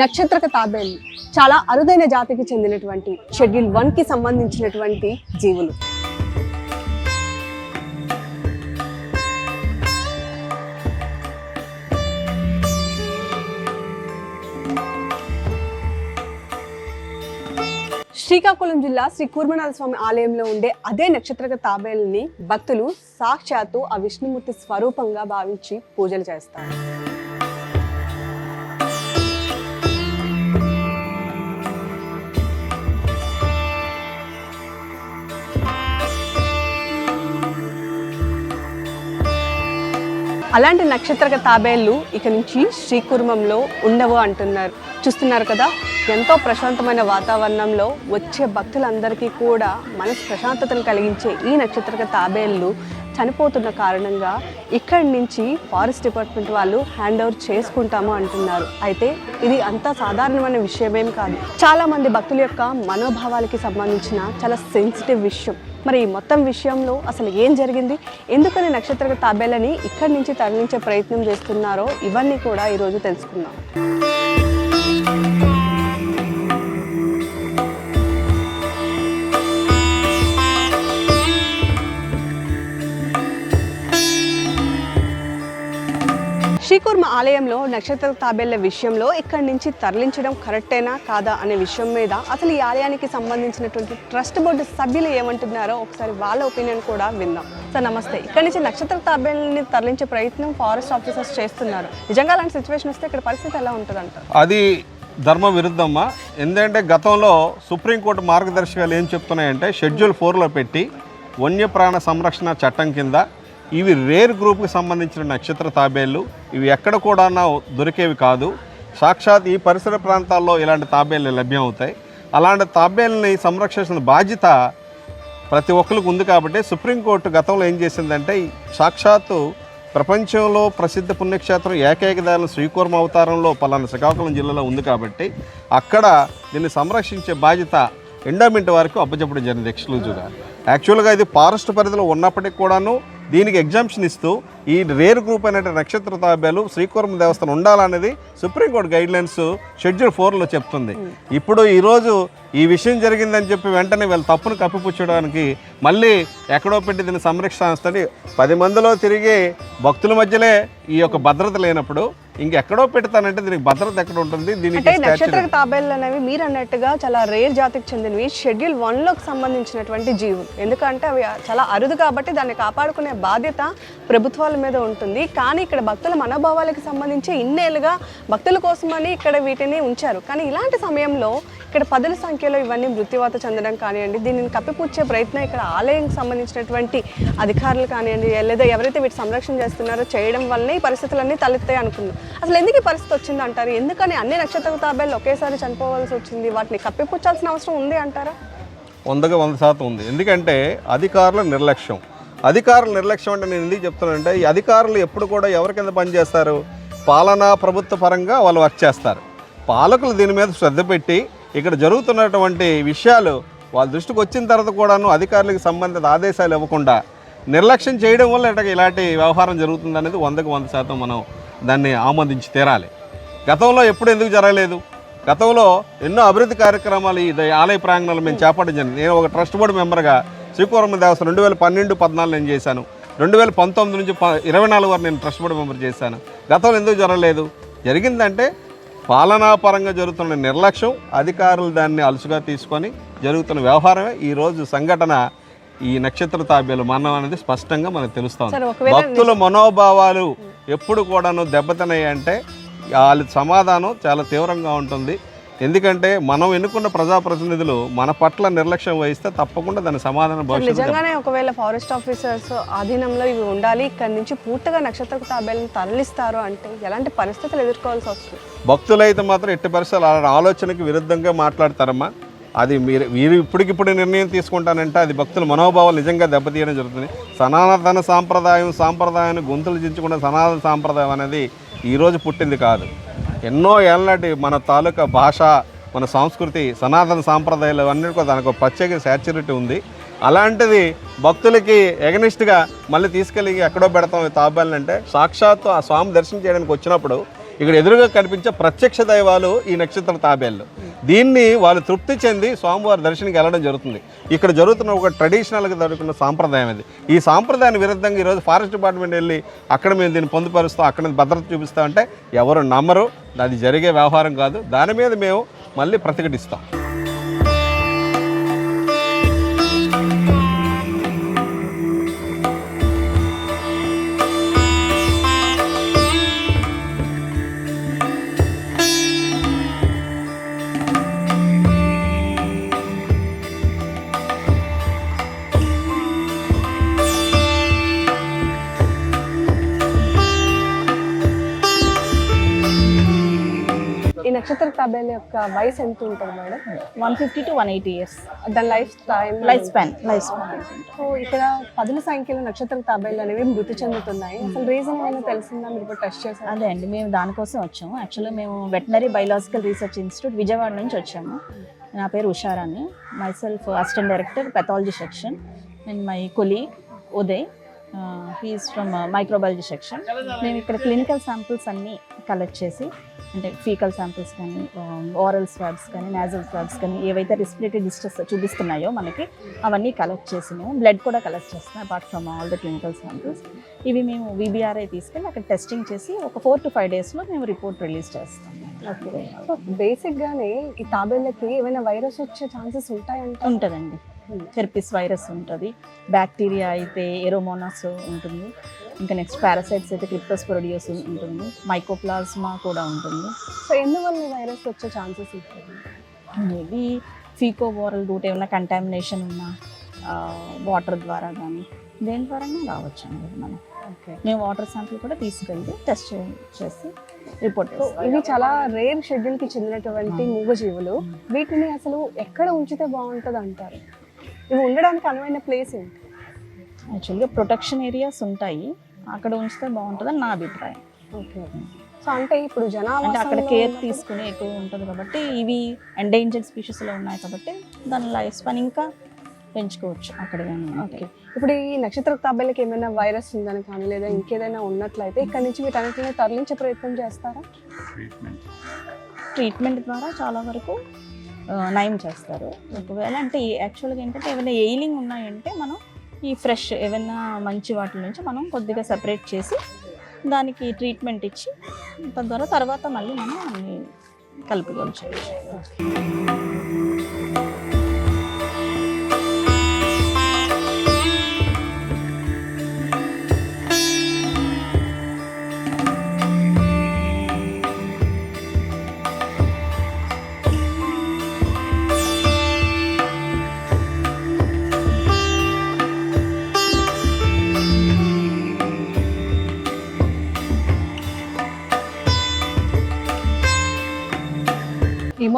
నక్షత్రక తాబేలు చాలా అరుదైన జాతికి చెందినటువంటి షెడ్యూల్ వన్కి సంబంధించినటువంటి జీవులు. శ్రీకాకుళం జిల్లా శ్రీ కూర్మనాథ స్వామి ఆలయంలో ఉండే అదే నక్షత్రక తాబేలుని భక్తులు సాక్షాత్తు ఆ విష్ణుమూర్తి స్వరూపంగా భావించి పూజలు చేస్తారు. అలాంటి నక్షత్రక తాబేళ్ళు ఇక నుంచి శ్రీకుర్మంలో ఉండవు అంటున్నారు. చూస్తున్నారు కదా ఎంతో ప్రశాంతమైన వాతావరణంలో వచ్చే భక్తులందరికీ కూడా మనసు ప్రశాంతతను కలిగించే ఈ నక్షత్రక తాబేళ్ళు చనిపోతున్న కారణంగా ఇక్కడి నుంచి ఫారెస్ట్ డిపార్ట్మెంట్ వాళ్ళు హ్యాండ్ ఓవర్ చేసుకుంటాము అంటున్నారు. అయితే ఇది అంత సాధారణమైన విషయమేం కాదు. చాలా మంది భక్తుల యొక్క మనోభావాలకి సంబంధించిన చాలా సెన్సిటివ్ విషయం. మరి ఈ మొత్తం విషయంలో అసలు ఏం జరిగింది? ఎందుకని నక్షత్ర తాబేలని ఇక్కడి నుంచి తరలించే ప్రయత్నం చేస్తున్నారో ఇవన్నీ కూడా ఈరోజు తెలుసుకుందాం. శ్రీకూర్మ ఆలయంలో నక్షత్ర తాబేళ్ళ విషయంలో ఇక్కడి నుంచి తరలించడం కరెక్టేనా కాదా అనే విషయం మీద అసలు ఈ ఆలయానికి సంబంధించినటువంటి ట్రస్ట్ బోర్డు సభ్యులు ఏమంటున్నారో ఒకసారి వాళ్ళ ఒపీనియన్ కూడా విందాం. సార్ నమస్తే. ఇక్కడి నుంచి నక్షత్ర తాబేళ్ళని తరలించే ప్రయత్నం ఫారెస్ట్ ఆఫీసర్స్ చేస్తున్నారు. నిజంగా అలాంటి సిచ్యువేషన్ వస్తే ఇక్కడ పరిస్థితి ఎలా ఉంటుందంట అది ధర్మ విరుద్ధమ్మా ఎందుకంటే గతంలో సుప్రీంకోర్టు మార్గదర్శకాలు ఏం చెప్తున్నాయంటే షెడ్యూల్ ఫోర్లో పెట్టి వన్యప్రాణ సంరక్షణ చట్టం కింద ఇవి రేర్ గ్రూప్కి సంబంధించిన నక్షత్ర తాబేళ్ళు ఇవి ఎక్కడ కూడా దొరికేవి కాదు. సాక్షాత్ ఈ పరిసర ప్రాంతాల్లో ఇలాంటి తాబేళ్ళు లభ్యమవుతాయి. అలాంటి తాబేళ్ళని సంరక్షించిన బాధ్యత ప్రతి ఒక్కరికి ఉంది కాబట్టి సుప్రీంకోర్టు గతంలో ఏం చేసిందంటే సాక్షాత్తు ప్రపంచంలో ప్రసిద్ధ పుణ్యక్షేత్రం ఏకైక ఏకైకదారుల శ్రీకూర్మ అవతారంలో పలానా శ్రీకాకుళం జిల్లాలో ఉంది కాబట్టి అక్కడ దీన్ని సంరక్షించే బాధ్యత ఎండోమెంట్ వారికి అప్పచెప్పడం జరిగింది. ఎక్స్క్లూజివ్గా. యాక్చువల్గా ఇది ఫారెస్ట్ పరిధిలో ఉన్నప్పటికి కూడాను దీనికి ఎగ్జామ్షన్ ఇస్తూ ఈ రేర్ గ్రూప్ అనే నక్షత్ర తాబేలు శ్రీకూర్మ దేవస్థానం ఉండాలనేది సుప్రీంకోర్టు గైడ్ లైన్స్ షెడ్యూల్ ఫోర్లో చెప్తుంది. ఇప్పుడు ఈరోజు ఈ విషయం జరిగిందని చెప్పి వెంటనే వీళ్ళ తప్పును కప్పిపుచ్చడానికి మళ్ళీ ఎక్కడో పెట్టి దీన్ని సంరక్షిస్తాని పది మందిలో తిరిగి భక్తుల మధ్యలే ఈ యొక్క భద్రత లేనప్పుడు ఇంకెక్కడో పెడతానంటే దీనికి భద్రత ఎక్కడ ఉంటుంది? దీనికి నక్షత్ర తాబేళ్ళు అనేవి మీరు అన్నట్టుగా చాలా రేర్ జాతికి చెందినవి. షెడ్యూల్ వన్లోకి సంబంధించినటువంటి జీవులు. ఎందుకంటే అవి చాలా అరుదు కాబట్టి దాన్ని కాపాడుకునే బాధ్యత ప్రభుత్వాల మీద ఉంటుంది. కానీ ఇక్కడ భక్తుల మనోభావాలకు సంబంధించి ఇన్నేళ్ళుగా భక్తుల కోసమని ఇక్కడ వీటిని ఉంచారు. కానీ ఇలాంటి సమయంలో ఇక్కడ పదుల సంఖ్యలో ఇవన్నీ మృత్యువాత చెందడం కానివ్వండి దీనిని కప్పిపుచ్చే ప్రయత్నం ఇక్కడ ఆలయంకి సంబంధించినటువంటి అధికారులు కానివ్వండి లేదా ఎవరైతే వీటి సంరక్షణ చేస్తున్నారో చేయడం వల్లనే ఈ పరిస్థితులన్నీ తలెత్తాయి అనుకున్నాం అసలు ఎందుకు ఈ పరిస్థితి వచ్చింది అంటారు? ఎందుకని అన్ని నక్షత్ర తాబేళ్ళు ఒకేసారి చనిపోవాల్సి వచ్చింది? వాటిని కప్పిపుచ్చాల్సిన అవసరం ఉంది అంటారా? వందగా వంద శాతం ఉంది. ఎందుకంటే అధికారుల నిర్లక్ష్యం. అధికారుల నిర్లక్ష్యం అంటే నేను ఎందుకు చెప్తున్నానంటే ఈ అధికారులు ఎప్పుడు కూడా ఎవరి కింద పనిచేస్తారు పాలనా ప్రభుత్వ పరంగా వాళ్ళు వర్క్ చేస్తారు. పాలకులు దీని మీద శ్రద్ధ పెట్టి ఇక్కడ జరుగుతున్నటువంటి విషయాలు వాళ్ళ దృష్టికి వచ్చిన తర్వాత కూడాను అధికారులకు సంబంధిత ఆదేశాలు ఇవ్వకుండా నిర్లక్ష్యం చేయడం వల్ల ఇట ఇలాంటి వ్యవహారం జరుగుతుంది అనేది వందకు వంద శాతం మనం దాన్ని ఆమోదించి తీరాలి. గతంలో ఎప్పుడు ఎందుకు జరగలేదు? గతంలో ఎన్నో అభివృద్ధి కార్యక్రమాలు ఈ ఆలయ ప్రాంగణాలు మేము చేపట్టడం జరిగింది. నేను ఒక ట్రస్ట్ బోర్డు మెంబర్గా శ్రీకూరమ్మ దేవస్థానం రెండు వేల పన్నెండు పద్నాలుగు నేను చేశాను. రెండు వేల పంతొమ్మిది నుంచి ప ఇరవై నాలుగు వరకు నేను ట్రస్ట్ బోర్డు మెంబర్ చేశాను. గతంలో ఎందుకు జరగలేదు? జరిగిందంటే పాలనాపరంగా జరుగుతున్న నిర్లక్ష్యం అధికారులు దాన్ని అలుసుగా తీసుకొని జరుగుతున్న వ్యవహారమే. ఈరోజు సంఘటన ఈ నక్షత్ర తాబేలు మరణం అనేది స్పష్టంగా మనకు తెలుస్తుంది. భక్తుల మనోభావాలు ఎప్పుడు కూడాను దెబ్బతిన్నాయి అంటే వాళ్ళ సమాధానం చాలా తీవ్రంగా ఉంటుంది. ఎందుకంటే మనం ఎన్నుకున్న ప్రజాప్రతినిధులు మన పట్ల నిర్లక్ష్యం వహిస్తే తప్పకుండా దాని సమాధానం నిజంగానే ఒకవేళ ఫారెస్ట్ ఆఫీసర్స్ ఆధీనంలో ఇవి ఉండాలి ఇక్కడ నుంచి పూర్తిగా నక్షత్ర తాబేళ్ళని తరలిస్తారు అంటే ఎలాంటి పరిస్థితులు ఎదుర్కోవాల్సి వస్తుంది? భక్తులైతే మాత్రం ఎట్టి పరిస్థితులు అలాంటి ఆలోచనకి విరుద్ధంగా మాట్లాడతారమ్మా. అది మీరు వీరు ఇప్పటికిప్పుడు నిర్ణయం తీసుకుంటానంటే అది భక్తుల మనోభావాలు నిజంగా దెబ్బతీయడం జరుగుతుంది. సనాతన సాంప్రదాయం సాంప్రదాయాన్ని గొంతులు దించుకున్న సనాతన సాంప్రదాయం అనేది ఈరోజు పుట్టింది కాదు. ఎన్నో ఏళ్ళనాటి మన తాలూకా భాష మన సంస్కృతి సనాతన సాంప్రదాయాలు అన్నీ కూడా దానికి ఒక ప్రత్యేక శాచ్యురిటీ ఉంది. అలాంటిది భక్తులకి ఎగనిస్ట్గా మళ్ళీ తీసుకెళ్ళి ఎక్కడో పెడతాం తాబాలంటే సాక్షాత్తు ఆ స్వామి దర్శనం చేయడానికి వచ్చినప్పుడు ఇక్కడ ఎదురుగా కనిపించే ప్రత్యక్ష దైవాలు ఈ నక్షత్ర తాబేళ్ళు దీన్ని వాళ్ళు తృప్తి చెంది స్వామివారి దర్శనకి వెళ్ళడం జరుగుతుంది. ఇక్కడ జరుగుతున్న ఒక ట్రెడిషనల్గా జరుగుతున్న సాంప్రదాయం ఇది. ఈ సాంప్రదాయాన్ని విరుద్ధంగా ఈరోజు ఫారెస్ట్ డిపార్ట్మెంట్ వెళ్ళి అక్కడ మేము దీన్ని పొందుపరుస్తాం అక్కడ భద్రత చూపిస్తాం అంటే ఎవరు నమ్మరు. అది జరిగే వ్యవహారం కాదు. దాని మీద మేము మళ్ళీ ప్రతిఘటిస్తాం. తాబేలు యొక్క వయసు ఎంత ఉంటుంది madam? One fifty to one eighty years దాని life time life span life span so ఇక్కడ పదుల సంఖ్యలో నక్షత్ర తాబేలు అనేవి మృతి చెందుతున్నాయి. అసలు రీజన్ ఏమైనా తెలిసిందా? మీరు టెస్ట్ చేశారు? అదే అండి మేము దానికోసం వచ్చాము. యాక్చువల్లీ మేము veterinary biological research institute Vijayawada నుంచి వచ్చాము. నా పేరు Usharani. Myself assistant director pathology section and my colleague Uday he is from microbiology section మేము ఇక్కడ క్లినికల్ శాంపిల్స్ అన్నీ కలెక్ట్ చేసి అంటే ఫీకల్ శాంపిల్స్ కానీ ఓరల్ స్వాబ్స్ కానీ నాజల్ స్వాబ్స్ కానీ ఏవైతే రెస్పిరేటరీ డిస్టర్స్ చూపిస్తున్నాయో మనకి అవన్నీ కలెక్ట్ చేసి మేము బ్లడ్ కూడా కలెక్ట్ చేస్తున్నాం apart from all the clinical samples ఇవి మేము విబిఆర్ఐ తీసుకెళ్ళి అక్కడ టెస్టింగ్ చేసి ఒక ఫోర్ టు ఫైవ్ డేస్లో మేము రిపోర్ట్ రిలీజ్ చేస్తాం. ఓకే సో బేసిక్ గానే ఈ తాబేళ్ళకి ఏమైనా వైరస్ వచ్చే ఛాన్సెస్ ఉంటాయంట ఉంటుందండి. హెర్పిస్ వైరస్ ఉంటుంది. బ్యాక్టీరియా అయితే ఎరోమోనాస్ ఉంటుంది. ఇంకా నెక్స్ట్ పారాసైట్స్ అయితే క్రిప్టోస్పొరడియోస్ ఉంటుంది. మైకోప్లాస్మా కూడా ఉంటుంది. సో ఎందువల్ల వైరస్ వచ్చే ఛాన్సెస్ ఉంటాయి మేబీ ఫీకో ఓరల్ రూట్ ఏమైనా కంటామినేషన్ ఉన్నా వాటర్ ద్వారా కానీ దేని ద్వారా రావచ్చు అండి మనం. ఓకే మేము వాటర్ శాంపిల్ కూడా తీసుకెళ్ళి టెస్ట్ చేసి రిపోర్ట్ ఇవి చాలా రేర్ షెడ్యూల్కి చెందినటువంటి మూగజీవులు. వీటిని అసలు ఎక్కడ ఉంచితే బాగుంటుంది అంటారు ఇవి ఉండడానికి అనువైన ప్లేస్ ఏంటి? యాక్చువల్గా ప్రొటెక్షన్ ఏరియాస్ ఉంటాయి. అక్కడ ఉంచితే బాగుంటుందని నా అభిప్రాయం. ఓకే సో అంటే ఇప్పుడు అంటే జనాభా అక్కడ కేర్ తీసుకుని ఎక్కువ ఉంటుంది కాబట్టి ఇవి ఎండేంజర్డ్ స్పీషీస్లో ఉన్నాయి కాబట్టి దాని లైఫ్ స్పాన్ ఇంకా పెంచుకోవచ్చు అక్కడ ఓకే ఇప్పుడు ఈ నక్షత్ర తాబేలకి ఏమైనా వైరస్ ఉందని కానీ లేదా ఇంకేదైనా ఉన్నట్లయితే ఇక్కడ నుంచి వీటన్నిటిని తరలించే ప్రయత్నం చేస్తారా? ట్రీట్మెంట్ ద్వారా చాలా వరకు నయం చేస్తారు. ఒకవేళ అంటే యాక్చువల్గా ఏంటంటే ఏమైనా ఎయిలింగ్ ఉన్నాయంటే మనం ఈ ఫ్రెష్ ఏమైనా మంచి వాటి నుంచి మనం కొద్దిగా సెపరేట్ చేసి దానికి ట్రీట్మెంట్ ఇచ్చి తద్వారా తర్వాత మళ్ళీ మనం అన్ని కలుపుకోవచ్చు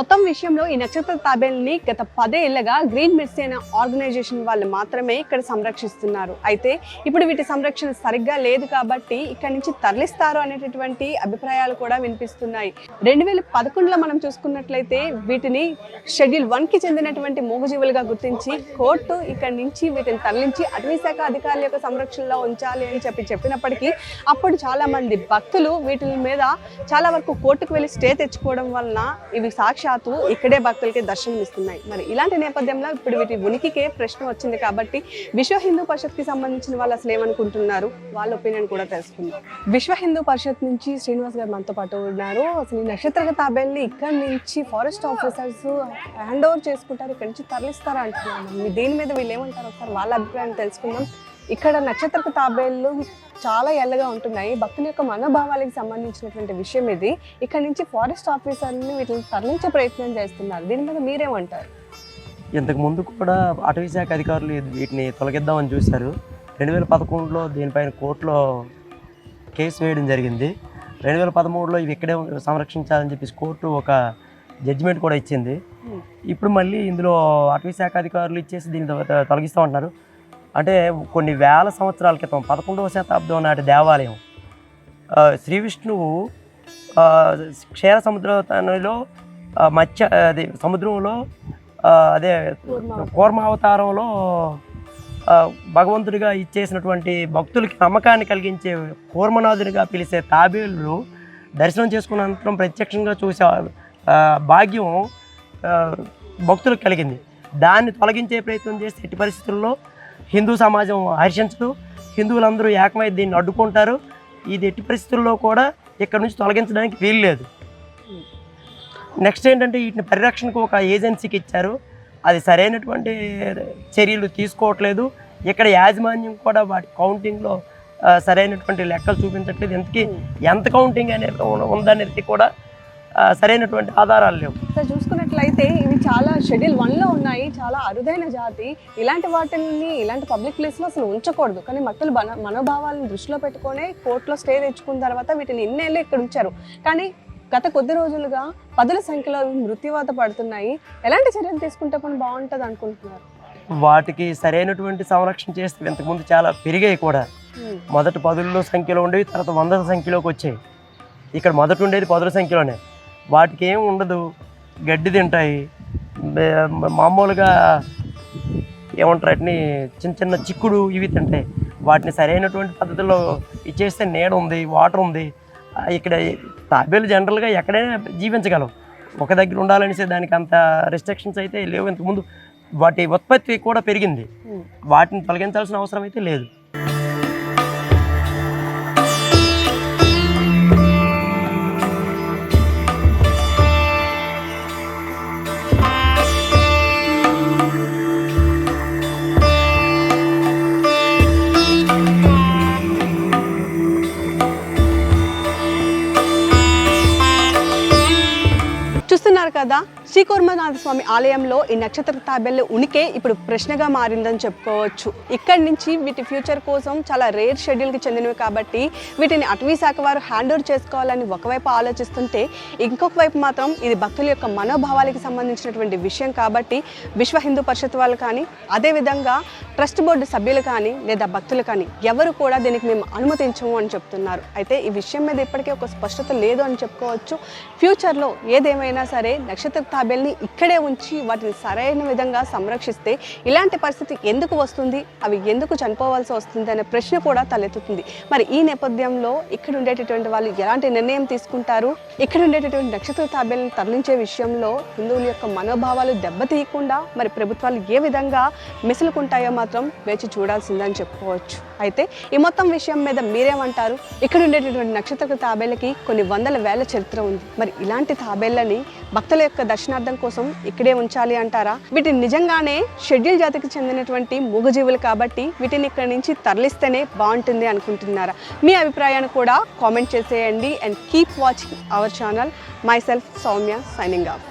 మొత్తం విషయంలో ఈ నక్షత్ర తాబేల్ని గత పదేళ్ళుగా గ్రీన్ మిడ్స్ అయిన ఆర్గనైజేషన్ వాళ్ళు మాత్రమే ఇక్కడ సంరక్షిస్తున్నారు. అయితే ఇప్పుడు వీటి సంరక్షణ సరిగ్గా లేదు కాబట్టి ఇక్కడ నుంచి తరలిస్తారు అనేటటువంటి అభిప్రాయాలు కూడా వినిపిస్తున్నాయి. రెండు వేల పదకొండులో మనం చూసుకున్నట్లయితే వీటిని షెడ్యూల్ వన్కి చెందినటువంటి మూగజీవులుగా గుర్తించి కోర్టు ఇక్కడ నుంచి వీటిని తరలించి అటవీ శాఖ అధికారుల యొక్క సంరక్షణలో ఉంచాలి అని చెప్పి చెప్పినప్పటికీ అప్పుడు చాలా మంది భక్తులు వీటి మీద చాలా వరకు కోర్టుకు వెళ్ళి స్టే తెచ్చుకోవడం వలన ఇవి సాక్షాత్తు ఇక్కడే భక్తులకి దర్శనం ఇస్తున్నాయి మరి ఇలాంటి నేపథ్యంలో ఇప్పుడు వీటి ఉనికికే ప్రశ్న వచ్చింది కాబట్టి విశ్వ హిందూ పరిషత్కి సంబంధించిన వాళ్ళు అసలు ఏమనుకుంటున్నారు? వాళ్ళ ఒపీనియన్ కూడా తెలుసుకుందాం. విశ్వ హిందూ పరిషత్ నుంచి శ్రీనివాస్ గారు మనతో పాటు ఉన్నారు. అసలు ఈ నక్షత్ర తాబేల్ని ఇక్కడ నుంచి ఫారెస్ట్ ఆఫీసర్స్ హ్యాండ్ ఓవర్ చేసుకుంటారు ఇక్కడ నుంచి తరలిస్తారా అంటున్నాను దీని మీద వీళ్ళు ఏమంటారు ఒకసారి వాళ్ళ అభిప్రాయం తెలుసుకుందాం. ఇక్కడ నక్షత్ర తాబేళ్ళు చాలా ఎల్లగా ఉంటున్నాయి. భక్తుల యొక్క మనోభావాలకు సంబంధించినటువంటి విషయం ఇది. ఇక్కడ నుంచి ఫారెస్ట్ ఆఫీసర్ని వీటిని తరలించే ప్రయత్నం చేస్తున్నారు. దీని మీద మీరేమంటారు? ఇంతకు ముందు కూడా అటవీ శాఖ అధికారులు వీటిని తొలగిద్దామని చూశారు. రెండు వేల పదకొండులో దీనిపైన కోర్టులో కేసు వేయడం జరిగింది. రెండు వేల పదమూడులో ఇవి ఇక్కడే సంరక్షించాలని చెప్పేసి కోర్టు ఒక జడ్జిమెంట్ కూడా ఇచ్చింది. Hmm. ఇప్పుడు మళ్ళీ ఇందులో అటవీ శాఖ అధికారులు ఇచ్చేసి దీన్ని తొ- తొలగిస్తామంటున్నారు. అంటే కొన్ని వేల సంవత్సరాల క్రితం పదకొండవ శతాబ్దం నాటి దేవాలయం. శ్రీ విష్ణువు క్షీర సముద్రంలో మత్స్య అది సముద్రంలో అదే కూర్మావతారంలో భగవంతుడిగా ఇచ్చేసినటువంటి భక్తులకి నమ్మకాన్ని కలిగించే కూర్మనాథునిగా పిలిచే తాబేళ్ళు దర్శనం చేసుకున్న అనంతరం ప్రత్యక్షంగా చూసే భాగ్యం భక్తులకు కలిగింది. దాన్ని తొలగించే ప్రయత్నం చేసి ఎట్టి పరిస్థితుల్లో హిందూ సమాజం హర్షించదు. హిందువులందరూ ఏకమై దీన్ని అడ్డుకుంటారు. ఇది ఎట్టి పరిస్థితుల్లో కూడా ఇక్కడ నుంచి తొలగించడానికి వీలు లేదు నెక్స్ట్ ఏంటంటే వీటిని పరిరక్షణకు ఒక ఏజెన్సీకి ఇచ్చారు. అది సరైనటువంటి చర్యలు తీసుకోవట్లేదు. ఇక్కడ యాజమాన్యం కూడా వాటి కౌంటింగ్లో సరైనటువంటి లెక్కలు చూపించట్లేదు. ఎంతకీ ఎంత కౌంటింగ్ అనేది ఉందనేది కూడా సరైనటువంటి ఆధారాలు లేవు. సార్ చూసుకున్నట్లయితే ఇవి చాలా షెడ్యూల్ వన్లో ఉన్నాయి చాలా అరుదైన జాతి. ఇలాంటి వాటిని ఇలాంటి పబ్లిక్ ప్లేస్లో అసలు ఉంచకూడదు. కానీ మన మనోభావాలను దృష్టిలో పెట్టుకొని కోర్టులో స్టే తెచ్చుకున్న తర్వాత వీటిని ఇన్నేళ్ళు ఇక్కడ ఉంచారు. కానీ గత కొద్ది రోజులుగా పదుల సంఖ్యలో మృత్యువాత పడుతున్నాయి. ఎలాంటి చర్యలు తీసుకుంటే పని బాగుంటుంది అనుకుంటున్నారు? వాటికి సరైనటువంటి సంరక్షణ చేస్తే ఇంతకుముందు చాలా పెరిగాయి కూడా. మొదట పదుల సంఖ్యలో ఉండేవి తర్వాత వందల సంఖ్యలోకి వచ్చాయి. ఇక్కడ మొదట ఉండేది పదుల సంఖ్యలోనే. వాటికి ఏం ఉండదు. గడ్డి తింటాయి. మామూలుగా ఏమంటారు వాటిని? చిన్న చిన్న చిక్కుడు ఇవి తింటాయి. వాటిని సరైనటువంటి పద్ధతిలో ఇచ్చేస్తే నీడ ఉంది వాటర్ ఉంది. ఇక్కడ తాబేలు జనరల్గా ఎక్కడైనా జీవించగలవు ఒక దగ్గర ఉండాలనేసి దానికి అంత రెస్ట్రిక్షన్స్ అయితే లేవు. ఇంతకుముందు వాటి ఉత్పత్తి కూడా పెరిగింది. వాటిని తొలగించాల్సిన అవసరం అయితే లేదు. చూస్తున్నారు కదా? శ్రీకూర్మనాథ స్వామి ఆలయంలో ఈ నక్షత్ర తాబేళ్ళ ఉనికే ఇప్పుడు ప్రశ్నగా మారిందని చెప్పుకోవచ్చు. ఇక్కడి నుంచి వీటి ఫ్యూచర్ కోసం చాలా రేర్ షెడ్యూల్కి చెందినవి కాబట్టి వీటిని అటవీ శాఖ వారు హ్యాండ్ ఓవర్ చేసుకోవాలని ఒకవైపు ఆలోచిస్తుంటే ఇంకొక వైపు మాత్రం ఇది భక్తుల యొక్క మనోభావాలకి సంబంధించినటువంటి విషయం కాబట్టి విశ్వ హిందూ పరిషత్ వాళ్ళు కానీ అదేవిధంగా ట్రస్ట్ బోర్డు సభ్యులు కానీ లేదా భక్తులు కానీ ఎవరు కూడా దీనికి మేము అనుమతించము అని చెప్తున్నారు. అయితే ఈ విషయం మీద ఇప్పటికే ఒక స్పష్టత లేదు అని చెప్పుకోవచ్చు. ఫ్యూచర్లో ఏదేమైనా సరే నక్షత్ర తాబేల్ని ఇక్కడే ఉంచి వాటిని సరైన విధంగా సంరక్షిస్తే ఇలాంటి పరిస్థితి ఎందుకు వస్తుంది? అవి ఎందుకు చనిపోవాల్సి వస్తుంది? అనే ప్రశ్న కూడా తలెత్తుతుంది. మరి ఈ నేపథ్యంలో ఇక్కడ ఉండేటటువంటి వాళ్ళు ఎలాంటి నిర్ణయం తీసుకుంటారు? ఇక్కడ ఉండేటటువంటి నక్షత్ర తాబేల్ని తరలించే విషయంలో హిందువుల యొక్క మనోభావాలు దెబ్బతీయకుండా మరి ప్రభుత్వాలు ఏ విధంగా మిసులుకుంటాయో మాత్రం వేచి చూడాల్సిందని చెప్పుకోవచ్చు. అయితే ఈ మొత్తం విషయం మీద మీరేమంటారు? ఇక్కడ ఉండేటటువంటి నక్షత్ర తాబేళ్ళకి కొన్ని వందల వేల చరిత్ర ఉంది. మరి ఇలాంటి తాబేళ్ళని భక్తుల యొక్క దర్శనం దర్శనార్థం కోసం ఇక్కడే ఉంచాలి అంటారా? వీటిని నిజంగానే షెడ్యూల్ జాతికి చెందినటువంటి మూగజీవులు కాబట్టి వీటిని ఇక్కడ నుంచి తరలిస్తేనే బాగుంటుంది అనుకుంటున్నారా? మీ అభిప్రాయాన్ని కూడా కామెంట్ చేసేయండి. And keep watching our channel myself Soumya signing off